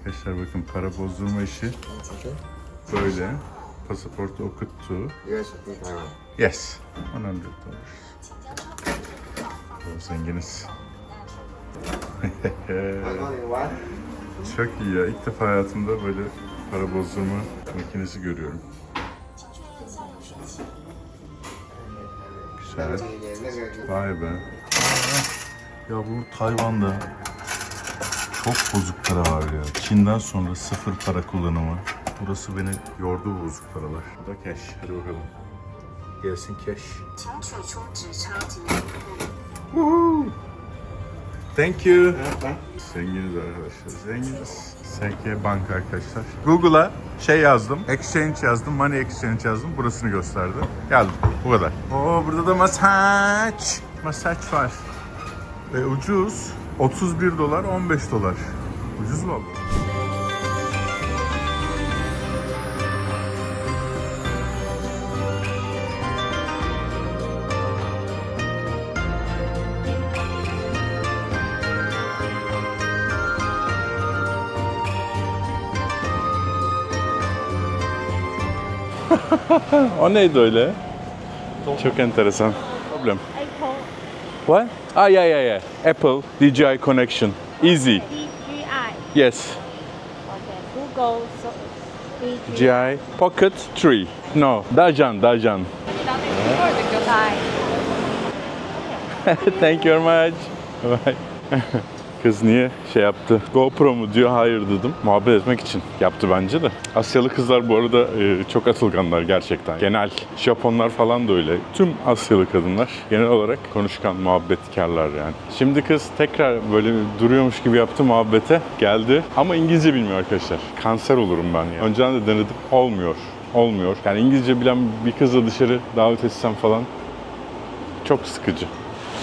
Arkadaşlar bakın para bozdurma işi böyle. Pasaportu okuttu. Taiwan. Yes. 100 dollars. O zenginiz. Çok iyi ya. İlk defa hayatımda böyle para bozdurma makinesi görüyorum. Güzel. Vay be. Ya bu Tayvan'da çok bozuk para var ya. Çin'den sonra sıfır para kullanımı. Burası beni yordu bu bozuk paralar. Bu da cash. Hadi bakalım. Gelsin cash. Woohoo! Thank you. Zenginiz arkadaşlar. Zenginiz. SK Bank arkadaşlar. Google'a şey yazdım. Exchange yazdım. Money Exchange yazdım. Burasını gösterdi. Geldim. Bu kadar. Oo burada da masaj. Masaj var. Ve ucuz. 31 dolar 15 dolar. Ucuz mu O neydi öyle? Çok enteresan. Problem. What? Ah yeah yeah yeah. Apple DJI connection. Easy. DJI. Yes. Okay. Google so DJI. DJI Pocket 3. No. Dajan, Dajan. Thank you very much. Bye. Kız niye şey yaptı? GoPro mu diyor hayır dedim. Muhabbet etmek için yaptı bence de. Asyalı kızlar bu arada e, çok atılganlar gerçekten. Genel Japonlar falan da öyle. Tüm Asyalı kadınlar genel olarak konuşkan, muhabbetkarlar yani. Şimdi kız tekrar böyle duruyormuş gibi yaptı muhabbete. Geldi ama İngilizce bilmiyor arkadaşlar. Kanser olurum ben ya. Önceden de denedim. Olmuyor. Olmuyor. Yani İngilizce bilen bir kızla dışarı davet etsem falan çok sıkıcı.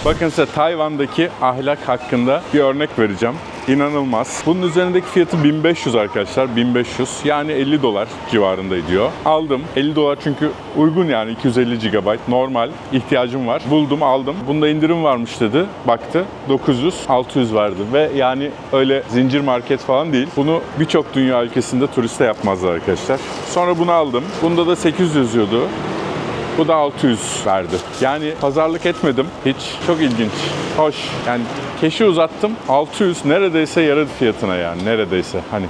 Bakın size Tayvan'daki ahlak hakkında bir örnek vereceğim. İnanılmaz. Bunun üzerindeki fiyatı 1500 arkadaşlar. 1500. Yani 50 dolar civarında ediyor. Aldım. 50 dolar çünkü uygun yani 250 GB. Normal. ihtiyacım var. Buldum aldım. Bunda indirim varmış dedi. Baktı. 900, 600 verdi. Ve yani öyle zincir market falan değil. Bunu birçok dünya ülkesinde turiste yapmazlar arkadaşlar. Sonra bunu aldım. Bunda da 800 yazıyordu. Bu da 600 verdi. Yani pazarlık etmedim hiç. Çok ilginç. Hoş. Yani keşi uzattım. 600 neredeyse yarı fiyatına yani. Neredeyse. Hani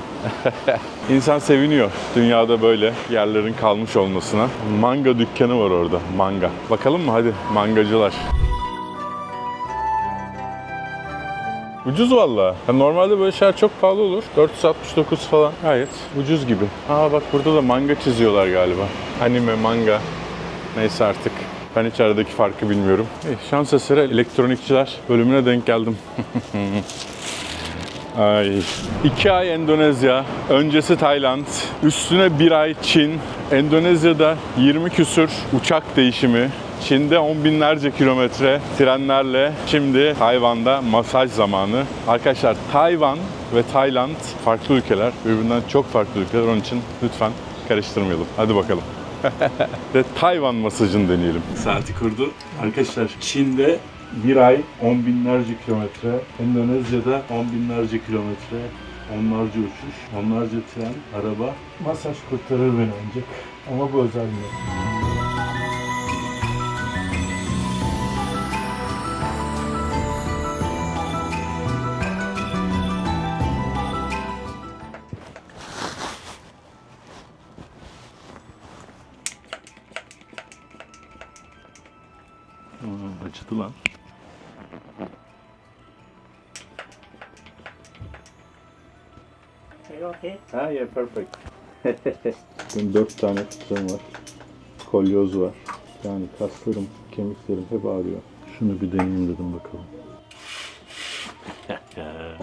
İnsan seviniyor dünyada böyle yerlerin kalmış olmasına. Manga dükkanı var orada. Manga. Bakalım mı? Hadi mangacılar. Ucuz valla. Normalde böyle şeyler çok pahalı olur. 469 falan. Gayet ucuz gibi. Aa bak burada da manga çiziyorlar galiba. Anime, manga. Neyse artık. Ben hiç aradaki farkı bilmiyorum. Eh, şans eseri elektronikçiler bölümüne denk geldim. Ay. İki ay Endonezya, öncesi Tayland, üstüne bir ay Çin, Endonezya'da 20 küsür uçak değişimi, Çin'de on binlerce kilometre trenlerle şimdi Tayvan'da masaj zamanı. Arkadaşlar Tayvan ve Tayland farklı ülkeler, birbirinden çok farklı ülkeler. Onun için lütfen karıştırmayalım. Hadi bakalım. Ve Tayvan masajını deneyelim. Saati kurdu. Arkadaşlar Çin'de bir ay on binlerce kilometre, Endonezya'da on binlerce kilometre, onlarca uçuş, onlarca tren, araba. Masaj kurtarır beni ancak. Ama bu özel bir perfect. Benim dört tane fıtığım var. Kolyoz var. Yani kaslarım, kemiklerim hep ağrıyor. Şunu bir deneyeyim dedim bakalım.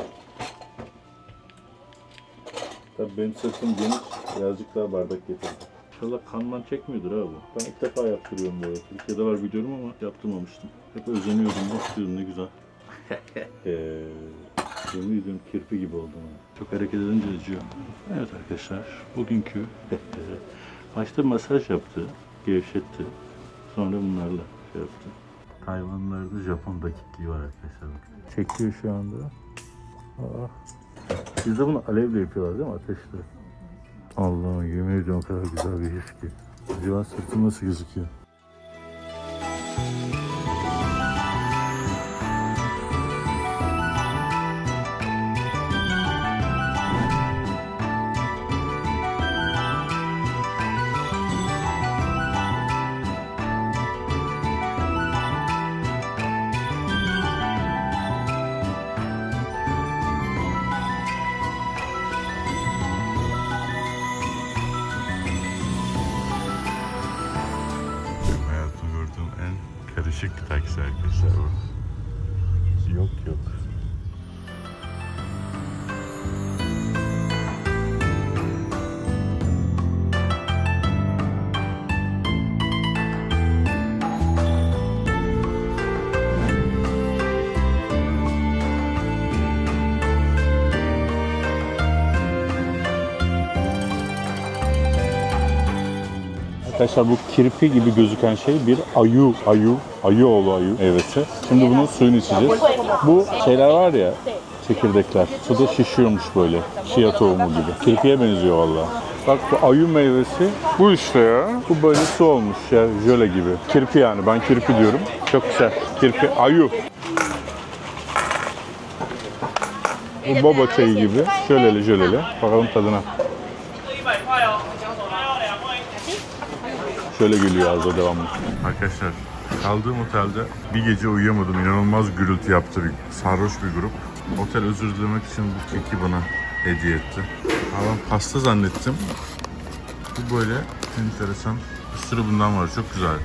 Tabii benim sırtım geniş, birazcık daha bardak getirdim. İnşallah kanman çekmiyordur abi. Ben ilk defa yaptırıyorum böyle. Türkiye'de var biliyorum ama yaptırmamıştım. Hep özeniyordum, bak ne güzel. Yemin ediyorum kirpi gibi oldum. Çok hareket edince acıyor. Evet arkadaşlar, bugünkü başta masaj yaptı, gevşetti. Sonra bunlarla şey yaptı. Tayvanlılarda Japon dakikliği var arkadaşlar. Çekiyor şu anda. Ah. Bizde bunu alevle yapıyorlar değil mi? Ateşle. Allah'ım yemin ediyorum o kadar güzel bir his ki. Acaba sırtım nasıl gözüküyor? Karışık taksi arkadaşlar. Yok yok. Arkadaşlar bu kirpi gibi gözüken şey bir ayu, ayu, ayı oğlu ayu meyvesi. Şimdi bunun suyunu içeceğiz. Bu şeyler var ya, çekirdekler. Suda şişiyormuş böyle. Chia tohumu gibi. Kirpiye benziyor valla. Bak bu ayu meyvesi bu işte ya. Bu böyle su olmuş ya, jöle gibi. Kirpi yani, ben kirpi diyorum. Çok güzel. Kirpi, ayu. Bu boba çayı gibi. Jöleli jöleli. Bakalım tadına. Şöyle geliyor ağza devamlı. Arkadaşlar kaldığım otelde bir gece uyuyamadım. İnanılmaz gürültü yaptı bir sarhoş bir grup. Otel özür dilemek için bu keki bana hediye etti. Ben pasta zannettim. Bu böyle enteresan. Bir sürü bundan var. Çok güzel.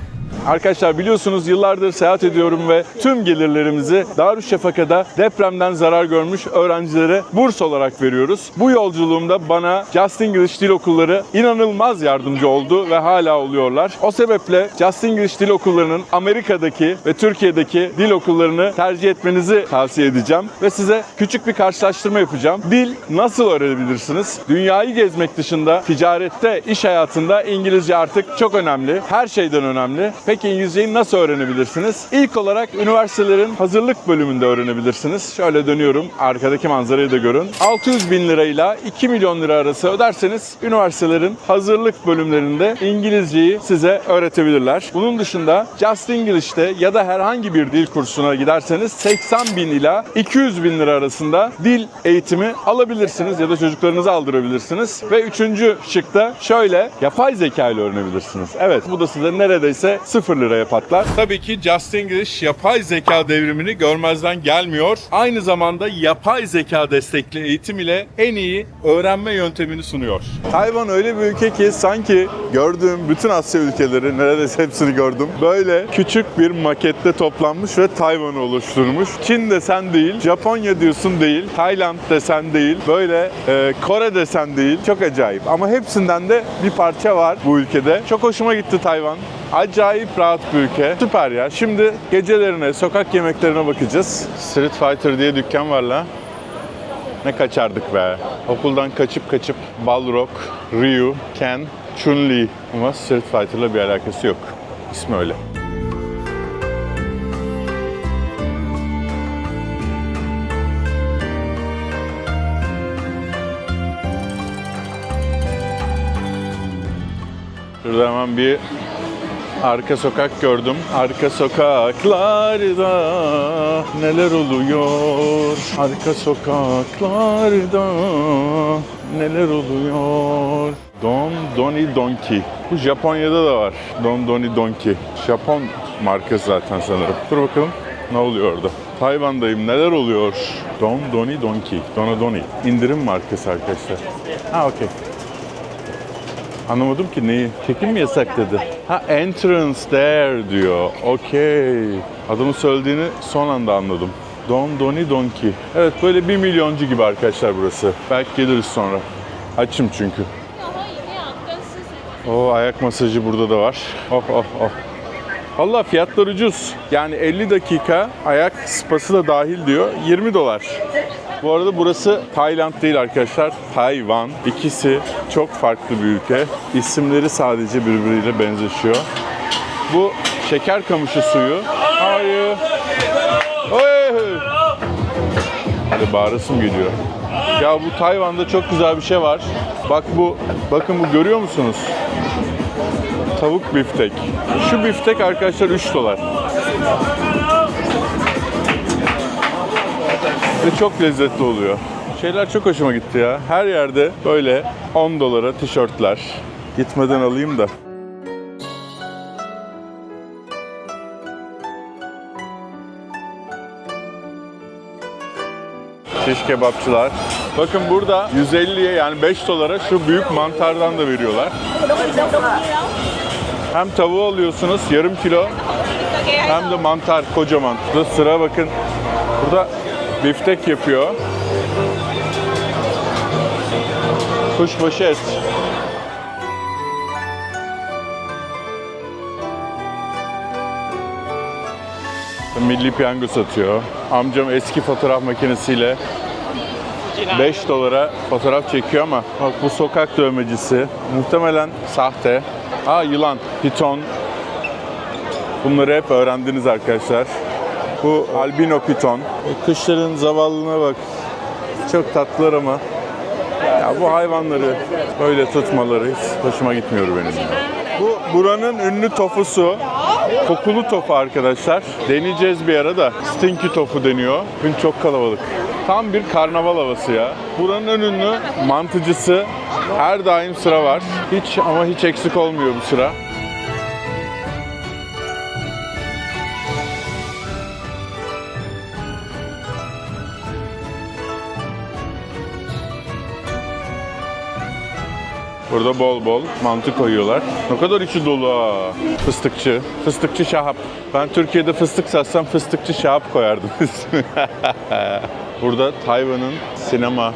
Arkadaşlar biliyorsunuz yıllardır seyahat ediyorum ve tüm gelirlerimizi Darüşşafaka'da depremden zarar görmüş öğrencilere burs olarak veriyoruz. Bu yolculuğumda bana Just English Dil Okulları inanılmaz yardımcı oldu ve hala oluyorlar. O sebeple Just English Dil Okulları'nın Amerika'daki ve Türkiye'deki dil okullarını tercih etmenizi tavsiye edeceğim ve size küçük bir karşılaştırma yapacağım. Dil nasıl öğrenebilirsiniz? Dünyayı gezmek dışında ticarette, iş hayatında İngilizce artık çok önemli. Her şeyden önemli. Peki İngilizceyi nasıl öğrenebilirsiniz? İlk olarak üniversitelerin hazırlık bölümünde öğrenebilirsiniz. Şöyle dönüyorum. Arkadaki manzarayı da görün. 600 bin lirayla 2 milyon lira arası öderseniz üniversitelerin hazırlık bölümlerinde İngilizceyi size öğretebilirler. Bunun dışında Just English'te ya da herhangi bir dil kursuna giderseniz 80 bin ila 200 bin lira arasında dil eğitimi alabilirsiniz ya da çocuklarınızı aldırabilirsiniz. Ve üçüncü şıkta şöyle yapay zeka ile öğrenebilirsiniz. Evet bu da size neredeyse 0 liraya patlar. Tabii ki Just English yapay zeka devrimini görmezden gelmiyor. Aynı zamanda yapay zeka destekli eğitim ile en iyi öğrenme yöntemini sunuyor. Tayvan öyle bir ülke ki sanki gördüğüm bütün Asya ülkeleri neredeyse hepsini gördüm. Böyle küçük bir makette toplanmış ve Tayvan'ı oluşturmuş. Çin desen değil, Japonya diyorsun değil, Tayland desen değil, böyle e, Kore desen değil. Çok acayip. Ama hepsinden de bir parça var bu ülkede. Çok hoşuma gitti Tayvan. Acayip rahat bir ülke. Süper ya. Şimdi gecelerine, sokak yemeklerine bakacağız. Street Fighter diye dükkan var la. Ne kaçardık be. Okuldan kaçıp kaçıp Balrog, Ryu, Ken, Chun-Li. Ama Street Fighter'la bir alakası yok. İsmi öyle. Şurada hemen bir arka sokak gördüm. Arka sokaklarda neler oluyor? Arka sokaklarda neler oluyor? Don Doni Donki. Bu Japonya'da da var. Don Doni Donki. Japon markası zaten sanırım. Dur bakalım ne oluyor orada. Tayvan'dayım neler oluyor? Don Doni Donki. Dona Doni. İndirim markası arkadaşlar. Ha okey. Anlamadım ki neyi. Çekim mi yasak dedi. Ha entrance there diyor. Okey. Adamın söylediğini son anda anladım. Don Doni Donki. Evet böyle bir milyoncu gibi arkadaşlar burası. Belki geliriz sonra. Açım çünkü. O ayak masajı burada da var. Oh oh oh. Valla fiyatlar ucuz. Yani 50 dakika ayak spası da dahil diyor. 20 dolar. Bu arada burası Tayland değil arkadaşlar. Tayvan. İkisi çok farklı bir ülke. İsimleri sadece birbiriyle benzeşiyor. Bu şeker kamışı suyu. Hayır. Oy! Hadi bağırasım geliyor. Ya bu Tayvan'da çok güzel bir şey var. Bak bu, bakın bu görüyor musunuz? Tavuk biftek. Şu biftek arkadaşlar 3 dolar. Ve çok lezzetli oluyor. Şeyler çok hoşuma gitti ya. Her yerde böyle 10 dolara tişörtler. Gitmeden alayım da. Şiş kebapçılar. Bakın burada 150'ye yani 5 dolara şu büyük mantardan da veriyorlar. Hem tavuğu alıyorsunuz yarım kilo hem de mantar kocaman. Burada sıra bakın. Burada biftek yapıyor. Kuşbaşı et. Milli piyango satıyor. Amcam eski fotoğraf makinesiyle 5 dolara fotoğraf çekiyor ama bak bu sokak dövmecisi muhtemelen sahte. Aa yılan, piton. Bunları hep öğrendiniz arkadaşlar. Bu albino piton. E, Kuşların zavallına bak. Çok tatlılar ama. Ya bu hayvanları böyle tutmaları hiç hoşuma gitmiyor benim. Bu buranın ünlü tofusu. Kokulu tofu arkadaşlar. Deneyeceğiz bir ara da. Stinky tofu deniyor. Bugün çok kalabalık. Tam bir karnaval havası ya. Buranın en ünlü mantıcısı. Her daim sıra var. Hiç ama hiç eksik olmuyor bu sıra. Burada bol bol mantı koyuyorlar. Ne kadar içi dolu ha. Fıstıkçı. Fıstıkçı Şahap. Ben Türkiye'de fıstık satsam fıstıkçı Şahap koyardım. Burada Tayvan'ın sinema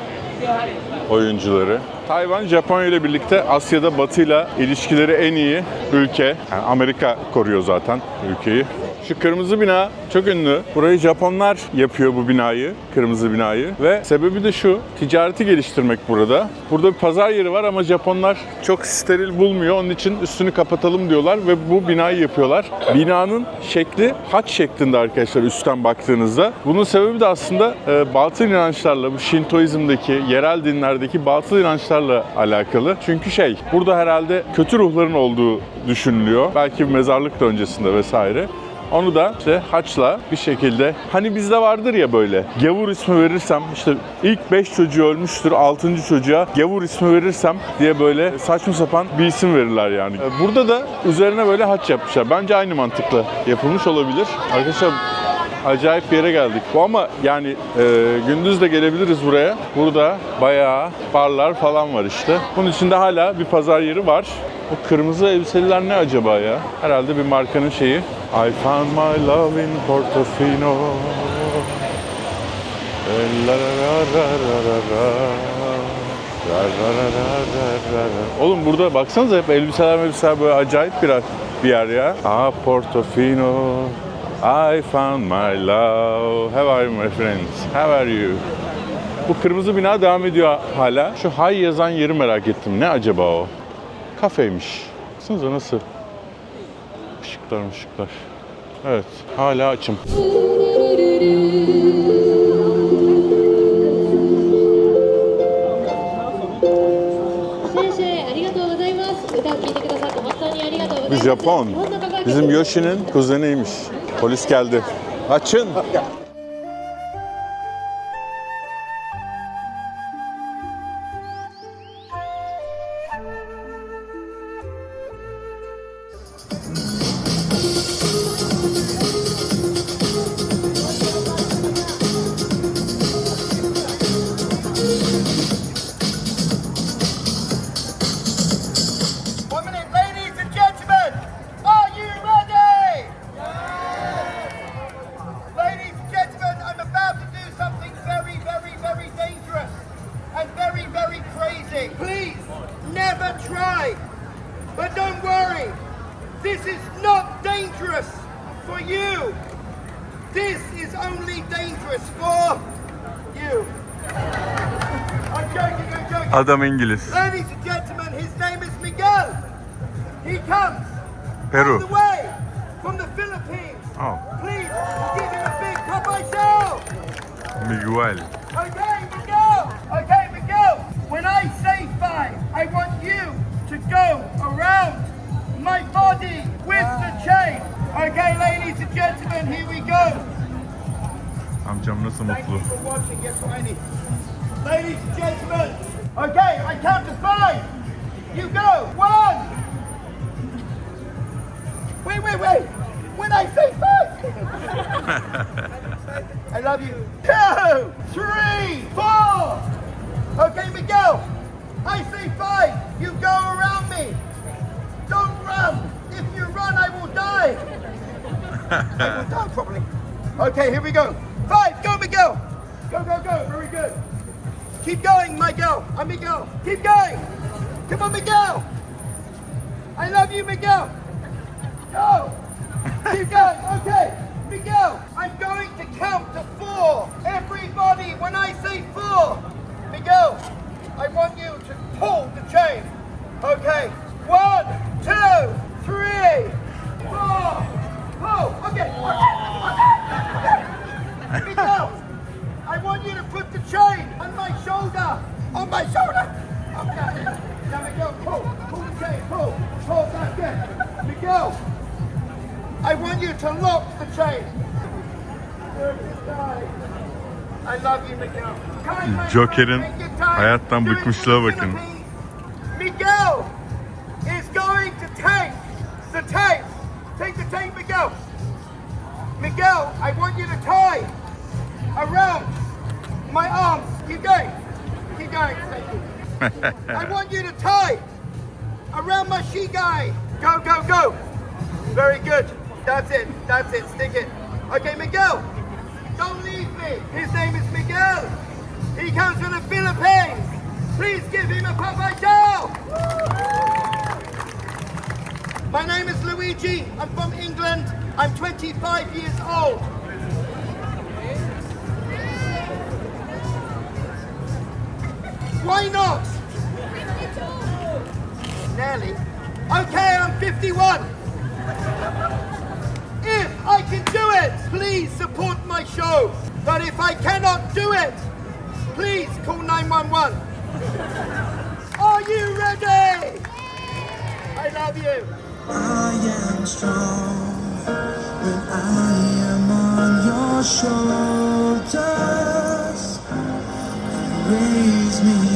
oyuncuları. Tayvan, Japonya ile birlikte Asya'da Batı'yla ilişkileri en iyi ülke. Yani Amerika koruyor zaten ülkeyi. Şu kırmızı bina çok ünlü. Burayı Japonlar yapıyor bu binayı, kırmızı binayı. Ve sebebi de şu, ticareti geliştirmek burada. Burada bir pazar yeri var ama Japonlar çok steril bulmuyor. Onun için üstünü kapatalım diyorlar ve bu binayı yapıyorlar. Binanın şekli haç şeklinde arkadaşlar üstten baktığınızda. Bunun sebebi de aslında e, batıl inançlarla, bu Şintoizm'deki, yerel dinlerdeki batıl inançlarla alakalı. Çünkü şey, burada herhalde kötü ruhların olduğu düşünülüyor. Belki bir mezarlık da öncesinde vesaire. Onu da işte haçla bir şekilde hani bizde vardır ya böyle gavur ismi verirsem işte ilk 5 çocuğu ölmüştür 6. çocuğa gavur ismi verirsem diye böyle saçma sapan bir isim verirler yani. Burada da üzerine böyle haç yapmışlar. Bence aynı mantıkla yapılmış olabilir. Arkadaşlar acayip bir yere geldik. Bu ama yani e, gündüz de gelebiliriz buraya. Burada bayağı barlar falan var işte. Bunun içinde hala bir pazar yeri var. Bu kırmızı elbiseliler ne acaba ya? Herhalde bir markanın şeyi. I found my love in Portofino. Oğlum burada baksanıza hep elbiseler elbiseler böyle acayip bir, bir yer ya. Ah Portofino. I found my love. How are you my friends? How are you? Bu kırmızı bina devam ediyor hala. Şu hay yazan yeri merak ettim. Ne acaba o? Kafeymiş. Baksanıza nasıl? Işıklar ışıklar. Evet. Hala açım. Biz Japon. Bizim Yoshi'nin kuzeniymiş. Polis geldi. Açın. Adam İngiliz. Ladies and gentlemen, his name is Miguel. He comes Peru. from the way from the Philippines. Oh. Please give him a big kabaisao. Miguel. Okay, Miguel. Okay, Miguel. When I say five, I want you to go around my body with the chain. Okay, ladies and gentlemen, here we go. Amcam nasıl mutlu? Thank you for watching. Ladies and gentlemen, count to five. You go. One. Wait, wait, wait. When I say five. I love you. Two, three, four. Okay, Miguel. I say five. You go around me. Don't run. If you run, I will die. I will die probably. Okay, here we go. Five. Go, Miguel. Go, go, go. Very good. Keep going, Miguel. I'm Miguel. Keep going. Come on, Miguel. I love you, Miguel. Go. Keep going. Okay. Miguel, I'm going to count to four. Everybody, when I say four, Miguel, I want you to pull the chain. Okay. One, two, three, four. Pull. Okay. Okay. Miguel, I want you to put the chain on my shoulder. On my shoulder. Okay. Now, Miguel, pull. Pull the chain. Pull. Pull. That's good. Miguel. I want you to lock the chain. I love you, Miguel. Joker'in friend, take your time. hayattan bıkmışlığa bakın. Miguel is going to take the tape. Take the tape, Miguel. Miguel, I want you to tie around my arms. Keep going. Keep going. I want you to tie around my she guy. Go, go, go. Very good. That's it. That's it. Stick it. Okay, Miguel. Don't leave me. His name is Miguel. He comes from the Philippines. Please give him a papayao. My name is Luigi. I'm from England. I'm 25 years old. Why not? Nearly. Okay, I'm 51. If I can do it, please support my show. But if I cannot do it, please call 911. Are you ready? I love you. I am strong when I am on your shoulders. Raise me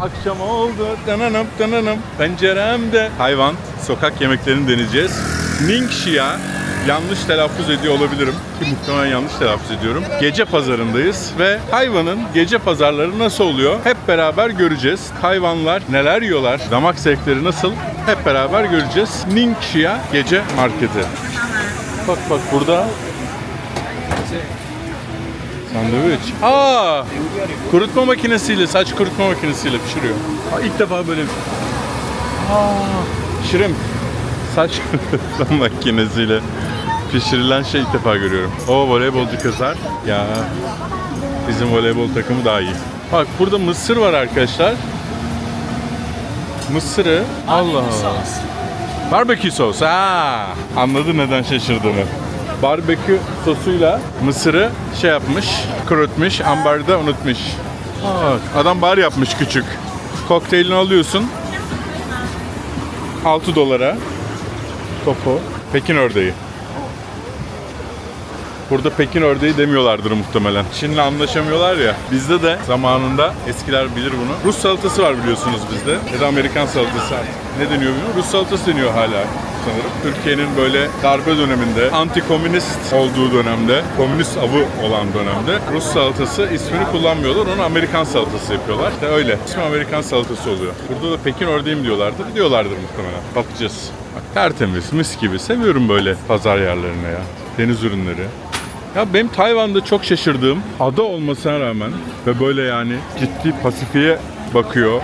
Akşam oldu. Dananım dananım. Penceremde. Hayvan. Sokak yemeklerini deneyeceğiz. Ningxia. Yanlış telaffuz ediyor olabilirim. Ki muhtemelen yanlış telaffuz ediyorum. Gece pazarındayız ve hayvanın gece pazarları nasıl oluyor? Hep beraber göreceğiz. Hayvanlar neler yiyorlar? Damak zevkleri nasıl? Hep beraber göreceğiz. Ningxia gece marketi. Bak bak burada Sandviç. Aa! Kurutma makinesiyle, saç kurutma makinesiyle pişiriyor. Aa, ilk defa böyle bir şey. Aa! Şirin. Saç makinesiyle pişirilen şey ilk defa görüyorum. O voleybolcu kızlar. Ya bizim voleybol takımı daha iyi. Bak burada mısır var arkadaşlar. Mısırı Allah Allah. Barbekü sos. Ha, anladı neden şaşırdığını. Barbekü sosuyla mısırı şey yapmış, kurutmuş, ambarda unutmuş. Bak, adam bar yapmış küçük. Kokteylini alıyorsun. 6 dolara. Topu. Pekin ördeği. Burada Pekin ördeği demiyorlardır muhtemelen. Çin'le anlaşamıyorlar ya. Bizde de zamanında eskiler bilir bunu. Rus salatası var biliyorsunuz bizde. Ya da Amerikan salatası. Ne deniyor bilmiyorum. Rus salatası deniyor hala sanırım. Türkiye'nin böyle darbe döneminde, anti-komünist olduğu dönemde, komünist avı olan dönemde Rus salatası ismini kullanmıyorlar. Onu Amerikan salatası yapıyorlar. İşte öyle. İsmi Amerikan salatası oluyor. Burada da Pekin ördeği mi diyorlardır? Muhtemelen. Bakacağız. Bak, tertemiz, mis gibi. Seviyorum böyle pazar yerlerine ya. Deniz ürünleri. Ya benim Tayvan'da çok şaşırdığım ada olmasına rağmen ve böyle yani ciddi Pasifik'e bakıyor.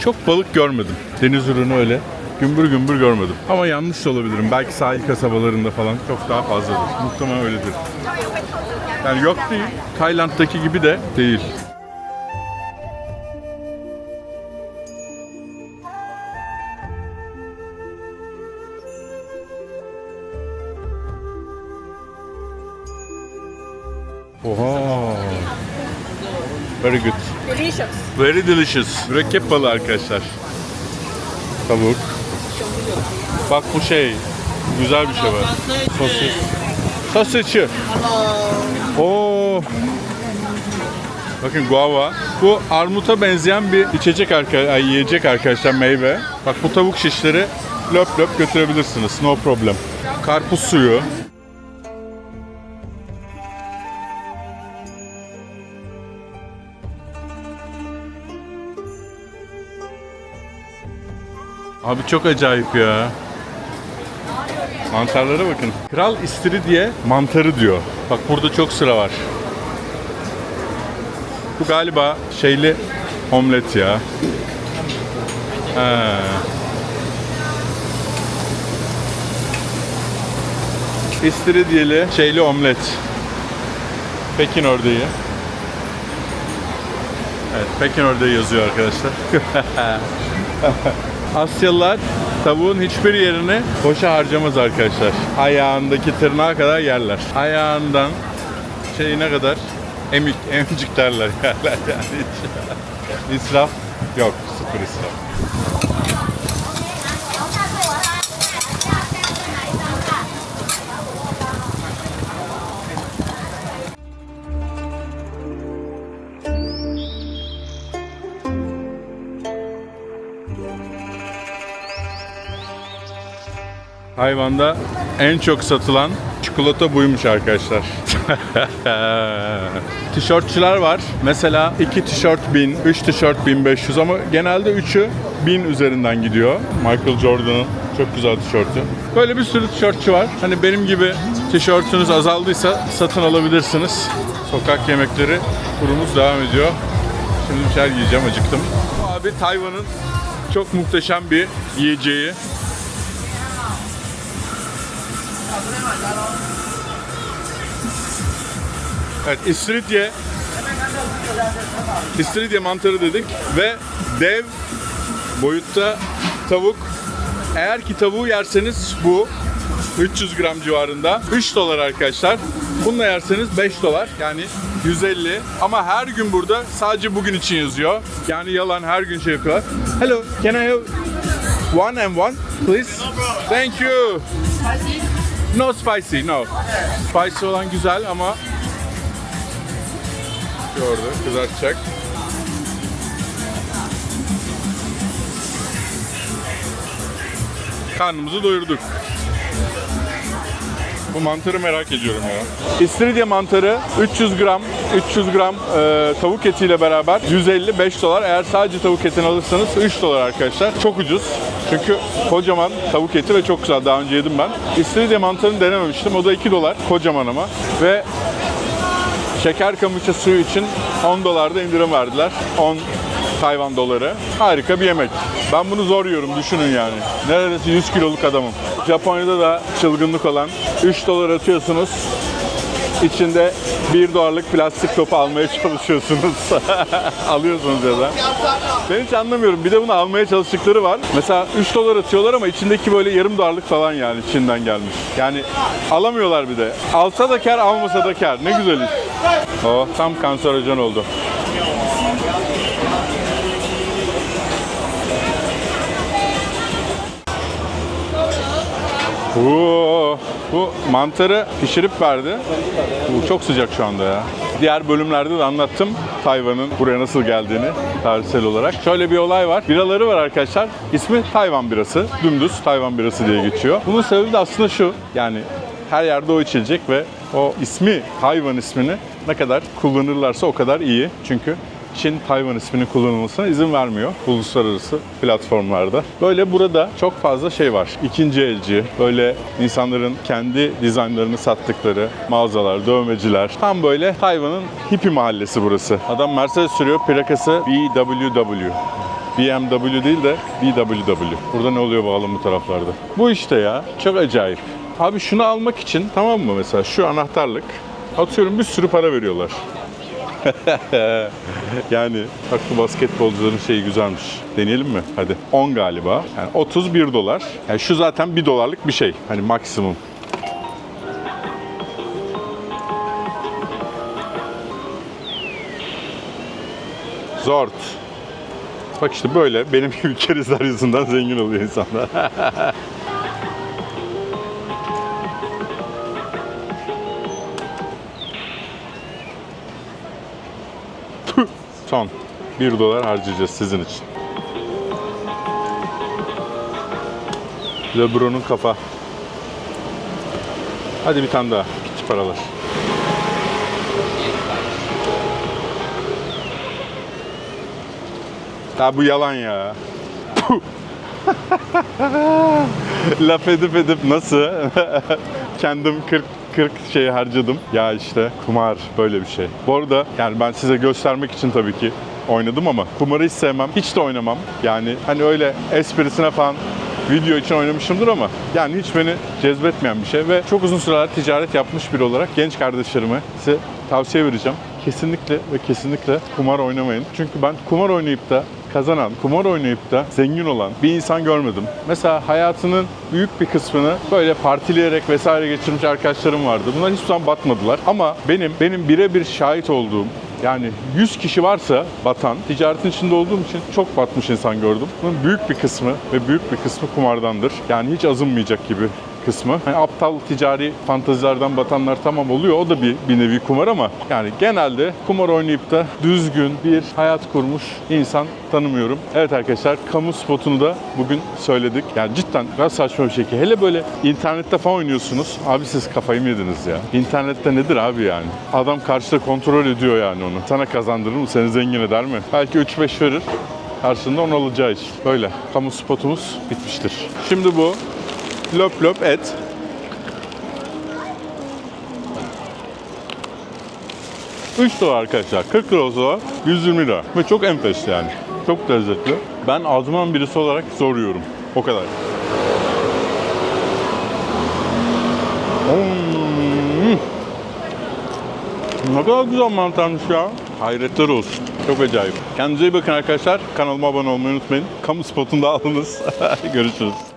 Çok balık görmedim. Deniz ürünü öyle gümbür gümbür görmedim. Ama yanlış olabilirim. Belki sahil kasabalarında falan çok daha fazladır. Muhtemelen öyledir. Yani yok değil. Tayland'daki gibi de değil. Oha. Very good. Delicious. Very delicious. Mürekkep balığı arkadaşlar. Tavuk. Bak bu şey. Güzel bir şey var. Sosis. Sosisçi. Oo. Bakın guava. Bu armuta benzeyen bir içecek arka, ay, yiyecek arkadaşlar meyve. Bak bu tavuk şişleri löp löp götürebilirsiniz. No problem. Karpuz suyu. Abi çok acayip ya. Mantarlara bakın. Kral istiridye mantarı diyor. Bak burada çok sıra var. Bu galiba şeyli omlet ya. Ha. İstiridyeli şeyli omlet. Pekin ördeği. Evet, Pekin ördeği yazıyor arkadaşlar. Asyalılar tavuğun hiçbir yerini boşa harcamaz arkadaşlar. Ayağındaki tırnağa kadar yerler. Ayağından şeyine kadar emik, emcik derler yerler yani. Hiç israf yok, sıfır israf. Hayvanda en çok satılan çikolata buymuş arkadaşlar. Tişörtçüler var. Mesela 2 tişört 1000, 3 tişört 1500 ama genelde 3'ü 1000 üzerinden gidiyor. Michael Jordan'ın çok güzel tişörtü. Böyle bir sürü tişörtçü var. Hani benim gibi tişörtünüz azaldıysa satın alabilirsiniz. Sokak yemekleri turumuz devam ediyor. Şimdi bir şeyler yiyeceğim, acıktım. Bu abi Tayvan'ın çok muhteşem bir yiyeceği. Evet, istiridye. İstiridye mantarı dedik ve dev boyutta tavuk. Eğer ki tavuğu yerseniz bu 300 gram civarında 3 dolar arkadaşlar. Bununla yerseniz 5 dolar yani 150 ama her gün burada sadece bugün için yazıyor. Yani yalan her gün şey yapıyorlar. Hello, can I have one and one please? Thank you. No spicy, no. Spicy olan güzel ama Gördü, kızartacak. Karnımızı doyurduk. Bu mantarı merak ediyorum ya. İstiridye mantarı 300 gram 300 gram e, tavuk etiyle beraber 155 dolar. Eğer sadece tavuk etini alırsanız 3 dolar arkadaşlar. Çok ucuz. Çünkü kocaman tavuk eti ve çok güzel. Daha önce yedim ben. İstiridye mantarını denememiştim. O da 2 dolar. Kocaman ama. Ve şeker kamışı suyu için 10 dolarda indirim verdiler. 10 Tayvan doları. Harika bir yemek. Ben bunu zor yiyorum düşünün yani. Neredeyse 100 kiloluk adamım. Japonya'da da çılgınlık olan 3 dolar atıyorsunuz. İçinde 1 dolarlık plastik topu almaya çalışıyorsunuz. Alıyorsunuz ya da. Ben hiç anlamıyorum. Bir de bunu almaya çalıştıkları var. Mesela 3 dolar atıyorlar ama içindeki böyle yarım dolarlık falan yani Çin'den gelmiş. Yani alamıyorlar bir de. Alsa da kar, almasa da kar. Ne güzel iş. O tam kanserojen oldu. Oo, bu mantarı pişirip verdi. Bu çok sıcak şu anda ya. Diğer bölümlerde de anlattım Tayvan'ın buraya nasıl geldiğini tarihsel olarak. Şöyle bir olay var. Biraları var arkadaşlar. İsmi Tayvan birası. Dümdüz Tayvan birası diye geçiyor. Bunun sebebi de aslında şu. Yani her yerde o içilecek ve o ismi Tayvan ismini ne kadar kullanırlarsa o kadar iyi. Çünkü Çin Tayvan isminin kullanılmasına izin vermiyor uluslararası platformlarda. Böyle burada çok fazla şey var. İkinci elci, böyle insanların kendi dizaynlarını sattıkları mağazalar, dövmeciler. Tam böyle Tayvan'ın hippie mahallesi burası. Adam Mercedes sürüyor, plakası BWW. BMW değil de BWW. Burada ne oluyor bakalım bu taraflarda. Bu işte ya. Çok acayip. Abi şunu almak için tamam mı mesela şu anahtarlık atıyorum bir sürü para veriyorlar. yani bu basketbolcuların şeyi güzelmiş. Deneyelim mi? Hadi. 10 galiba. Yani 31 dolar. Yani şu zaten 1 dolarlık bir şey. Hani maksimum. Zort. Bak işte böyle benim gibi kerizler yüzünden zengin oluyor insanlar. Son. 1 dolar harcayacağız sizin için. Lebron'un kafa. Hadi bir tane daha. Gitti paralar. Ya bu yalan ya. Laf edip edip nasıl? Kendim 40 40 şey harcadım. Ya işte kumar böyle bir şey. Bu arada yani ben size göstermek için tabii ki oynadım ama kumarı hiç sevmem. Hiç de oynamam. Yani hani öyle esprisine falan video için oynamışımdır ama yani hiç beni cezbetmeyen bir şey ve çok uzun süreler ticaret yapmış biri olarak genç kardeşlerime size tavsiye vereceğim. Kesinlikle ve kesinlikle kumar oynamayın. Çünkü ben kumar oynayıp da kazanan, kumar oynayıp da zengin olan bir insan görmedim. Mesela hayatının büyük bir kısmını böyle partileyerek vesaire geçirmiş arkadaşlarım vardı. Bunlar hiçbir zaman batmadılar. Ama benim benim birebir şahit olduğum yani 100 kişi varsa batan, ticaretin içinde olduğum için çok batmış insan gördüm. Bunun büyük bir kısmı ve büyük bir kısmı kumardandır. Yani hiç azınmayacak gibi kısmı. Hani aptal ticari fantazilerden batanlar tamam oluyor. O da bir, bir nevi kumar ama yani genelde kumar oynayıp da düzgün bir hayat kurmuş insan tanımıyorum. Evet arkadaşlar kamu spotunu da bugün söyledik. Yani cidden biraz saçma bir şekilde. Hele böyle internette falan oynuyorsunuz. Abi siz kafayı mı yediniz ya? İnternette nedir abi yani? Adam karşıda kontrol ediyor yani onu. Sana kazandırır mı? Seni zengin eder mi? Belki 3-5 verir. Karşında onu alacağı iş. Böyle. Kamu spotumuz bitmiştir. Şimdi bu löp löp et. Üç dolar arkadaşlar. 40 lira olsa 120 lira. Ve çok enfes yani. Çok lezzetli. Ben azman birisi olarak soruyorum. O kadar. Hmm. Ne kadar güzel mantarmış ya. Hayretler olsun. Çok acayip. Kendinize iyi bakın arkadaşlar. Kanalıma abone olmayı unutmayın. Kamu spotunda alınız. Görüşürüz.